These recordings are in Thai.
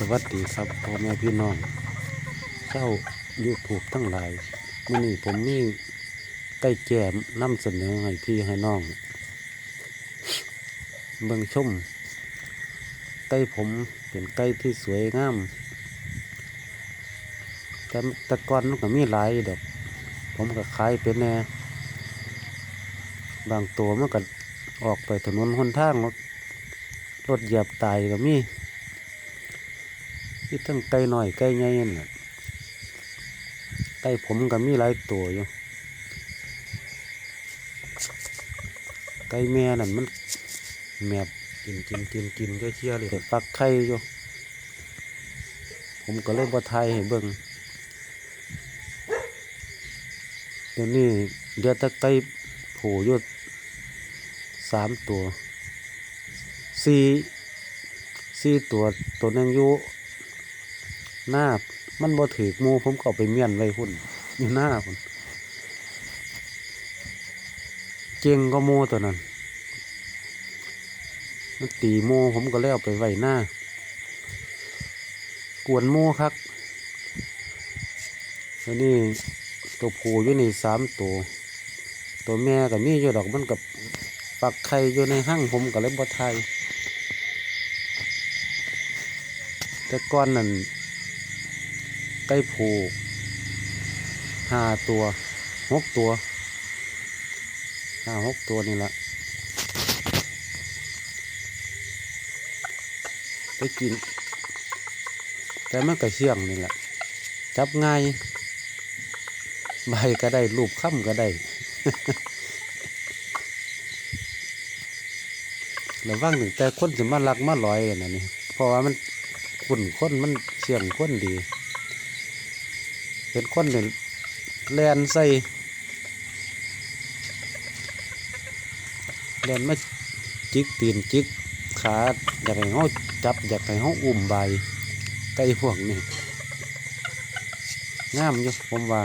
สวัสดีครับพ่อแม่พี่น้องเจ้ายูทูบทั้งหลายมื่อนี้ผมมีใกล้แจมนำเสนอให้พี่ให้น้อง เบิ่งชมไก่ผมเป็นไก่ที่สวยงามแต่แตะกอนมันก็มีหลายดอกผมก็ขายเป็นแน่บางตัวมันก็ออกไปถนนหนทางรถรถเหยียบตายก็มี ที่ทั้งไก่น้อยไก่ใหญ่นั่นแหละไก่ผมก็มีหลายตัวอยู่ไก่แม่นั่นมันแมบกินกินกินกินก็เชี่ยเลยฟักไข่อยู่ผมก็เลยบ่ทายให้เบิ่งเดี๋ยวนี้เดี๋ยวตะไก่ผล่อยู่สามตัวสี่สี่ตัวตัวนึงอยู่ หน้ามันบ่ถือมูผมก็ไปเมียนไว้หุ่นอยู่หน้าพุ่นเจงก็มูตัวนั้นมันตีมูผมก็เลยเอาไปไว้หน้ากวนมูครับแล้วนี่ตัวผูอยู่นี่สามตัวตัวแม่กับมีอยู่ดอกมันกับปักไข่อยู่ในห้างผมก็เลยบ่ไทยแต่ก้อนนั่น ไก่ผูห้าตัวหกตัวห้าหกตัวนี่แหละไปกิน แต่มันก็เชื่องนี่แหละ จับง่าย ใบก็ได้รูปค่ำก็ได้แล้วว่างหนึ่งแต่คนสิมาลักมาลอยอันนะนี่เพราะว่ามันขุ่นคนมันเชื่องคนดี เป็นคนเนี่ยแลนใส่แลนไมาจิกตีนจิกขาอยากให้เขาจับอยากให้เขาอุ้มใบไก่พวกนี้งามอยู่ผมว่า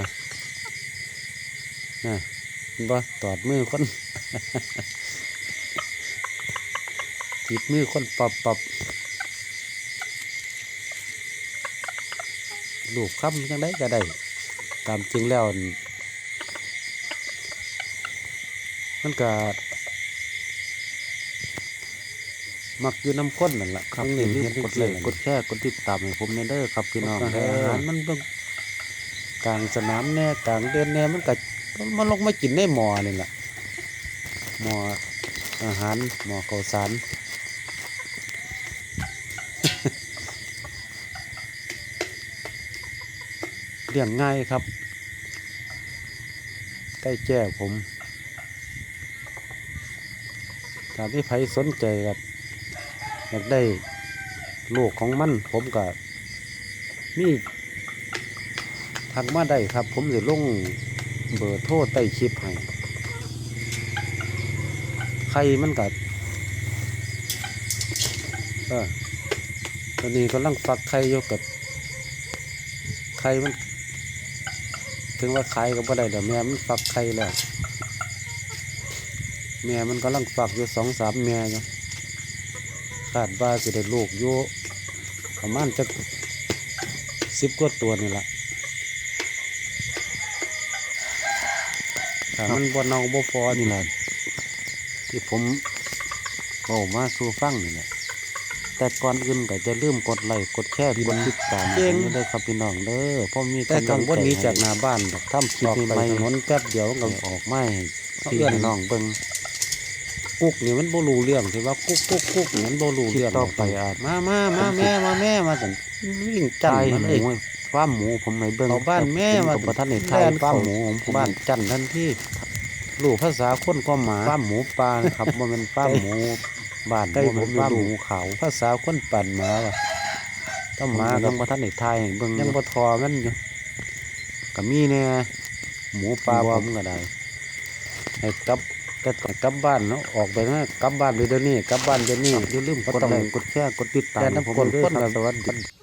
นะบ่ตอดมือคนติดมือคนปับปับลูกคำจังได้ก็ได้ ตามจริงแล้วนั่นมันก็มักอยู่น้ำข้นนั่นแหละครับนี่ลืมกดไลค์กดแชร์กดติดตามให้ผมในเด้อครับพี่น้องเด้ออาหารมันเบิ่งกลางสนามแน่กลางเดินแน่มันก็มันลงมากินในหม้อนี่แหละหม้ออาหารหม้อข้าวสาร เลี้ยงง่ายครับใกล้แจ้ผมถ้าที่ไผสนใจครับอยากได้ลูกของมันผมก็มีทักมาได้ครับ ผมจะลงเบอร์โทรใต้คลิปให้ใครมันกัดเออตอนนี้กำลังฟักไข่ยู่กับไข่มัน ถึงว่าขายก็บ่ได้เดี๋ยวแม่มันฟักไข่แล้วแม่มันกำลังฟักอยู่สองสามแม่อยู่คาดว่าจะได้ลูกอยู่ประมาณจะสิบกว่าตัวนี่แหละถ้ามันบ่เน่าบ่พอนี่แหละที่ผมเอามาสู่ฟังนี่แหละ แต่ก่อนอื่นก็จะลืมกดไลค์กดแชร์กดติดตามเก่งให้ด้วยครับพี่น้องเด้อเพราะมีแต่กังวลนี้จากหน้าบ้านดอกทำคลิปใหม่ถนนแป๊บเดียวก็ออกไม้พี่ให้น้องเบิ่งกุ๊กนี่มันบ่รู้เรื่องที่ว่ากุ๊กกุ๊กกุ๊กนี่มันบ่รู้เรื่องต่อไปอาจมามามาแม่มาแม่มาสั่นวิ่งจันมันเลยฟาร์มหมูผมไม่เบิ่งเอาบ้านแม่มาผมก็บ่ทันได้ทายแล่นฟาร์มเข้าหมูของผมบ้านจันทันที่รู้ภาษาคนก็หมาฟาร์มหมูปลานะครับบ่แม่นฟาร์มหมู บ้านใกล้บ่แม่นผมอยู่ฟาร์มดูหมูขาวภาษาคนปั่นหมาว่ะต้องหมายังบ่ทันได้ทายให้เบิ่งยังบ่ทอมันอยู่ก็มีแน่หมูปลาผมก็ได้ให้กลับก็ต้องกลับบ้านเนาะออกไปนะกลับบ้านเลยเดี๋ยวนี้กลับบ้านเดี๋ยวนี้อย่าลืมกดไลค์กดแชร์กดติดตามแต่น้ำผมกลด้วยคนครับละสวัสดี